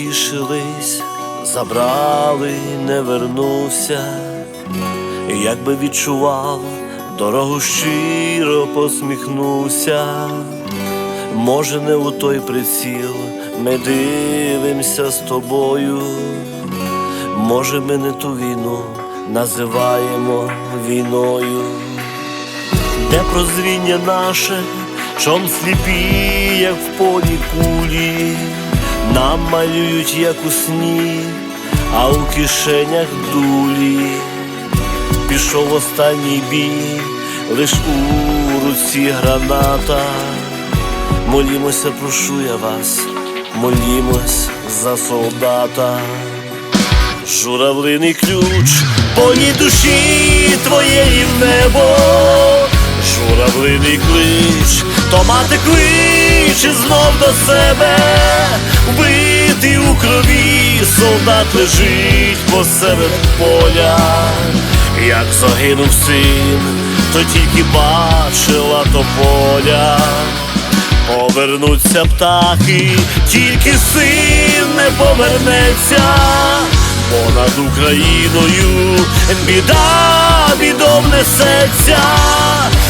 Тішились, забрали, не вернувся. Як би відчував, дорогу щиро посміхнувся. Може, не у той приціл ми дивимося з тобою. Може, ми не ту війну називаємо війною, де прозріння наше, чом сліпі, як в полі кулі, нам малюють, як у сні, а у кишенях дулі. Пішов останній бій, лиш у руці граната. Молімося, прошу я вас, молімось за солдата. Журавлиний ключ, полі душі твоєї в небо, журавлиний клич, то мати кличе знов до себе, вбитий у крові, солдат лежить посеред поля, як загинув син, то тільки бачила тополя. Повернуться птахи, тільки син не повернеться, понад Україною біда бідом несеться,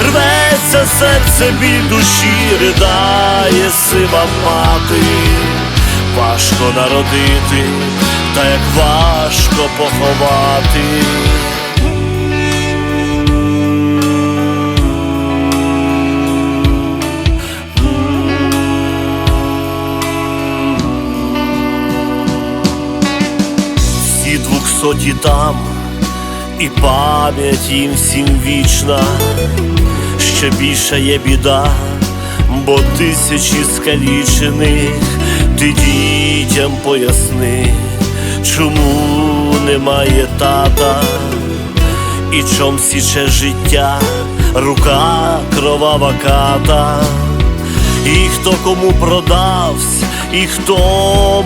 рветься серце біль душі, ридає сива мати, важко народити, та як важко поховати. Двохсоті там, і пам'ять їм всім вічна, ще більша є біда, бо тисячі скалічених ти дітям поясни, чому немає тата, і чом січе життя, рука кровава ката. І хто кому продався, і хто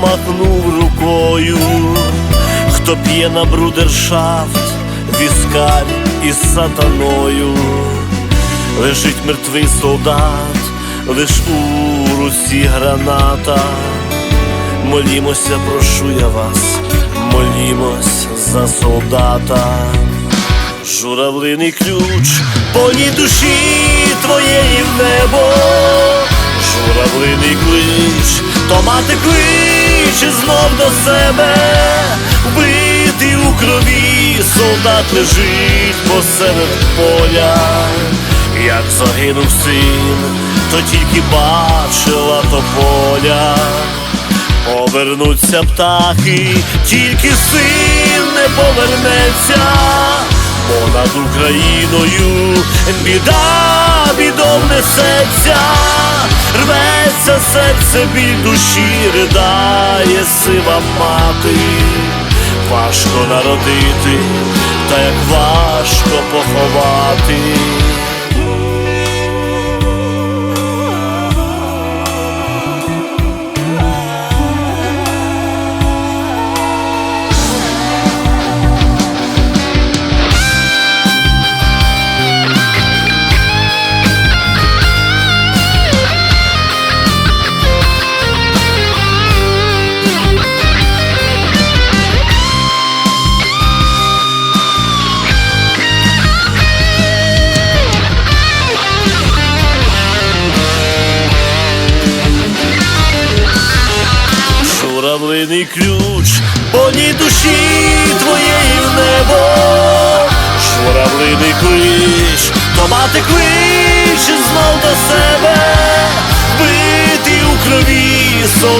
махнув рукою, хто п'є на брудершафт, віскар із сатаною, лежить мертвий солдат, лиш у руці граната. Молімося, прошу я вас, молімось за солдата. Журавлиний ключ, полі душі твоєї в небо, журавлиний клич, то мати кличе знов до себе, вбитий у крові, солдат лежить посеред поля, як загинув син, то тільки бачила тополя. Повернуться птахи, тільки син не повернеться, понад Україною біда бідом несеться, рветься серце біль душі, ридає сива мати, важко народити, та як важко поховати.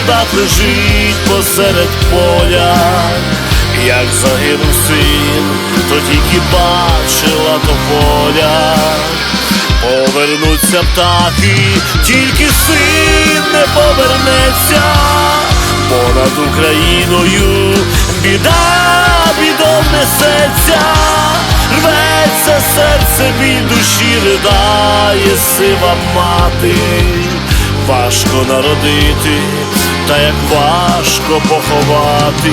Солдат лежить посеред поля, як загинув син, то тільки бачила тополя. Повернуться птахи, тільки син не повернеться, понад Україною біда бідом несеться, рветься серце біль душі, ридає сива мати, важко народити, та як важко поховати.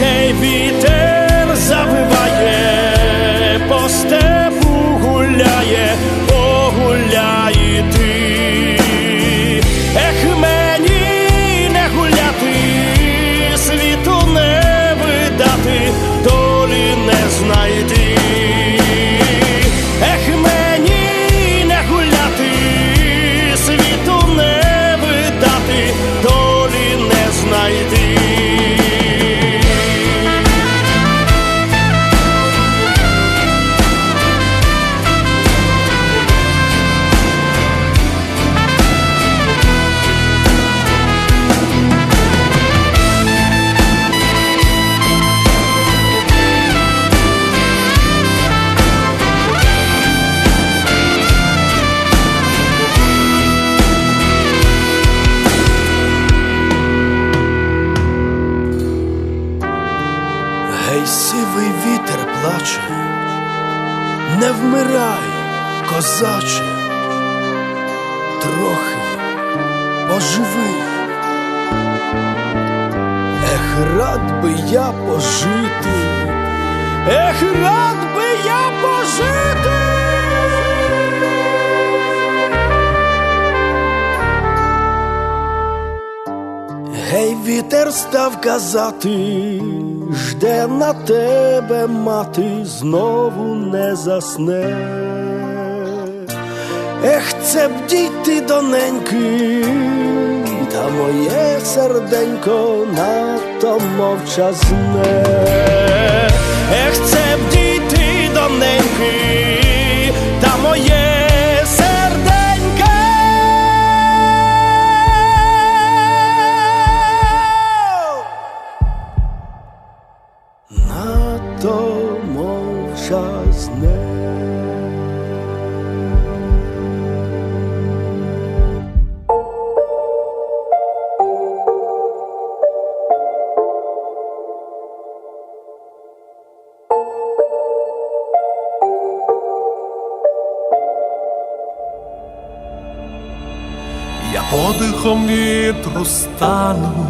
Гей, вітер завиває, по степу гуляє, ех, рад би я пожити. Гей, вітер став казати, жде на тебе мати, знову не засне. Ех, це б дійти доненьки, та моє серденько надто мовчазне. Ех, це б дійти доненьки, та моє серденько. Надто мовчазне. Стану,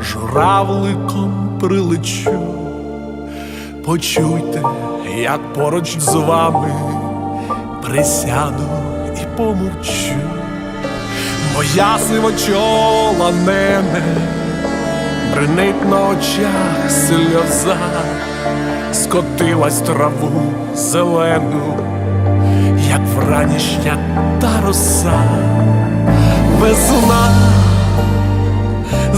журавликом прилечу. Почуйте, як поруч з вами присяду і помовчу. Моя сивочола нене, бринить на очах сльоза, скотилась траву зелену, як вранішня та роса весна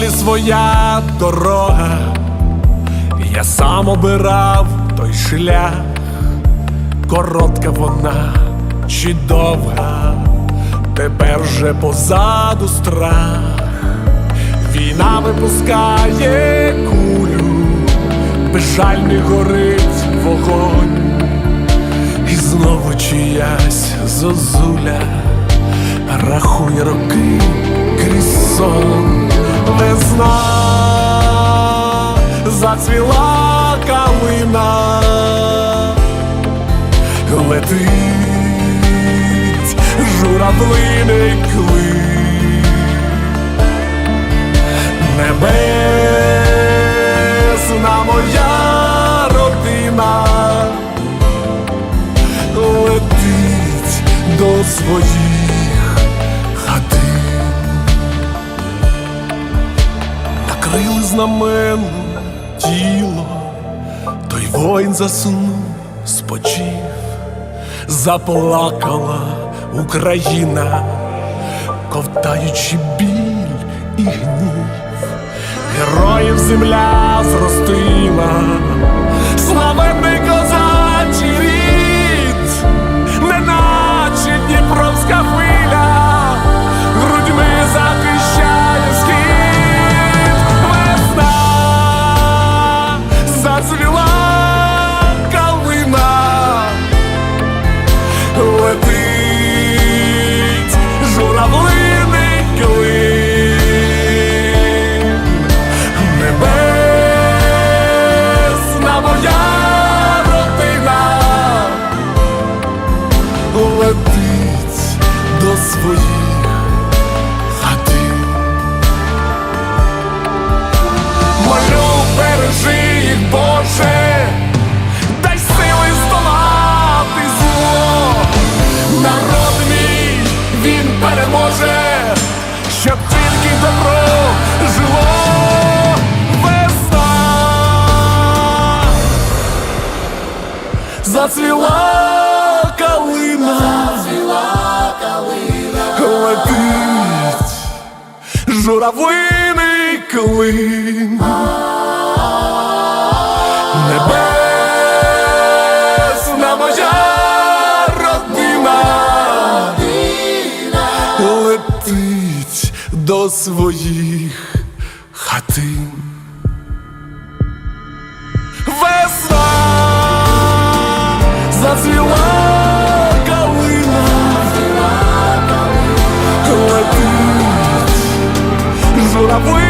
Долі своя дорога, я сам обирав той шлях, коротка вона чи довга, тепер же позаду страх, війна випускає кулю, безжальний горить вогонь, і знову чиясь зозуля рахує роки крізь сон весна зацвіла калина, летить журавлиний клин, небесна моя родина. Летить до своїх Накрили знамен тіло, той воїн заснув, спочив, заплакала Україна, ковтаючи біль і гнів, героїв земля зростила, славетний козачий рід, неначе Дніпровська хвиля, зацвіла калина, зацвіла калина, летить журавлиний клин. Небесна моя родина летить до своїх журавлиний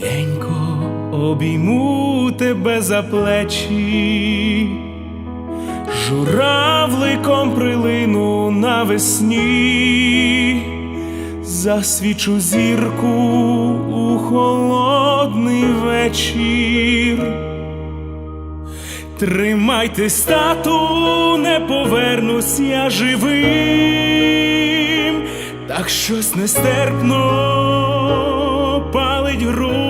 Тихенько обійму тебе за плечі, журавликом прилину навесні, засвічу зірку у холодний вечір. Тримайтесь, тату, не повернусь я живим, так щось нестерпно палить груди.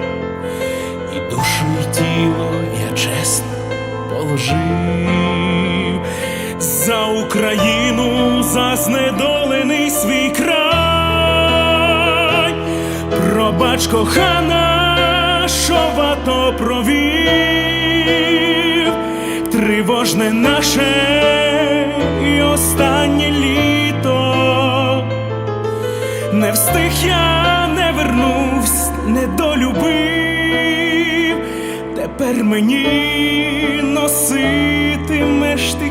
тіло я чесно положив за Україну, за знедолений свій край, пробач кохана, що в провів, тривожне наше і останнє літо. Не встиг я, не вернувсь, не долюбив. Тепер мені носитимеш ти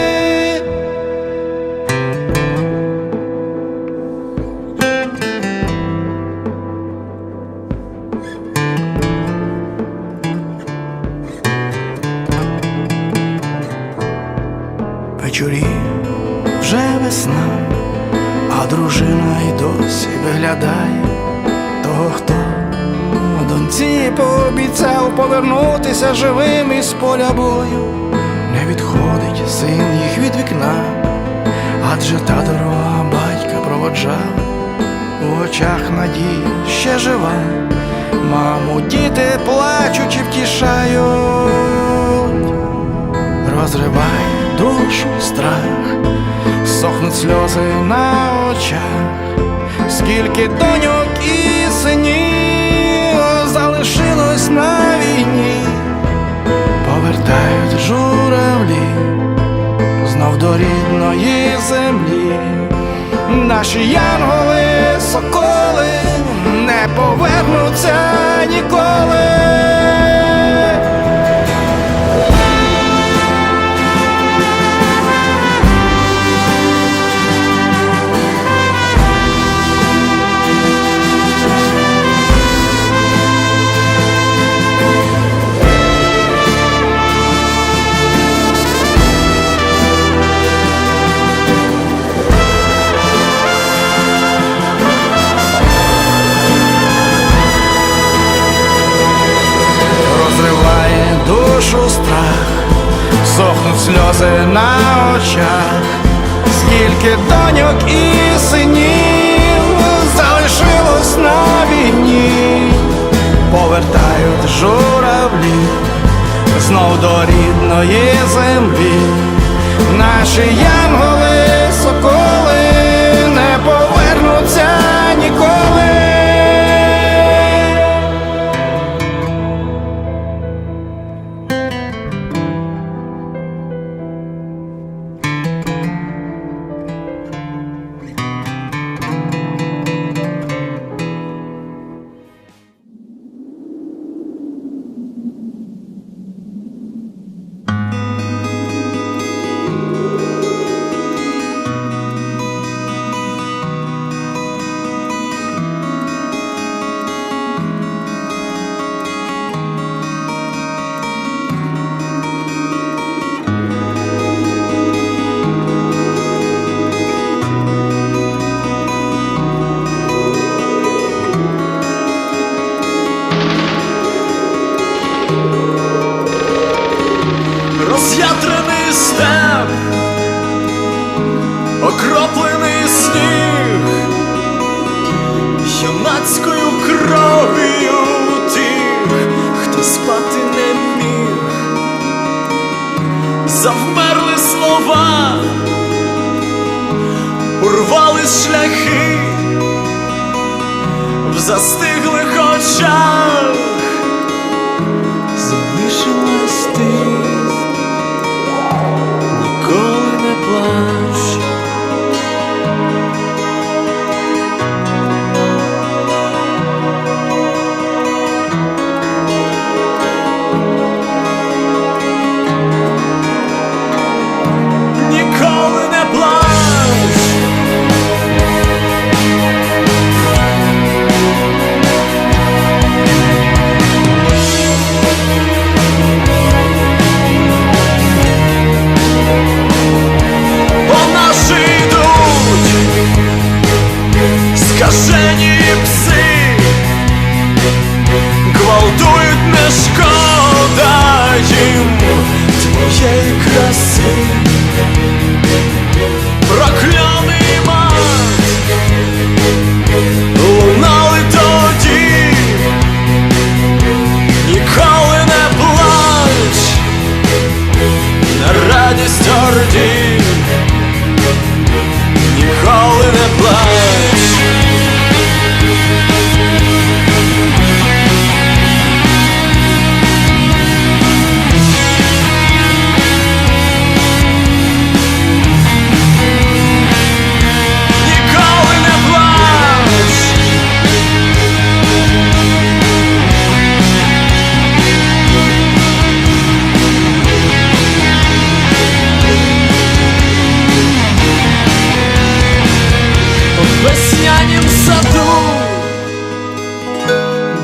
Досі виглядає того, хто доньці пообіцяв повернутися живим із поля бою. Не відходить син їх від вікна, адже та дорога батька проводжала, у очах надії ще жива. Маму, діти плачучи втішають розриває душу страх, сохнуть сльози на очах, скільки доньок і синів залишилось на війні, повертають журавлі знов до рідної землі, наші янголи, соколи не повернуться ніколи. Рідної землі, наші янголи,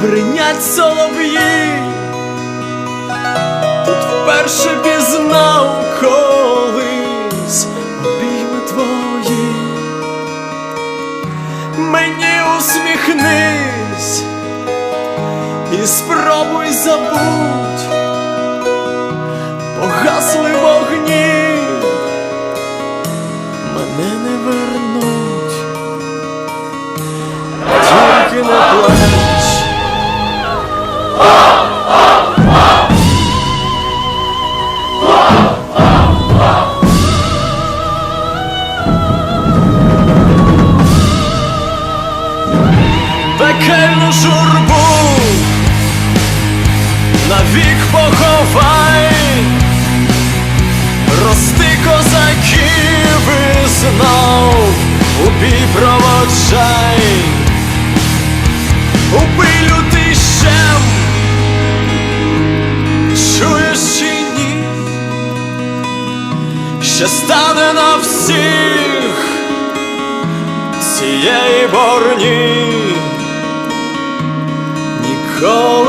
бринять солов'ї, тут вперше пізнав колись обійми твої. Мені усміхнись і спробуй забудь, навік поховай, рости козаків і знов у бій проводжай, убий лютий щем, чуєш чи ні, ще стане на всіх цієї борні? Ніколи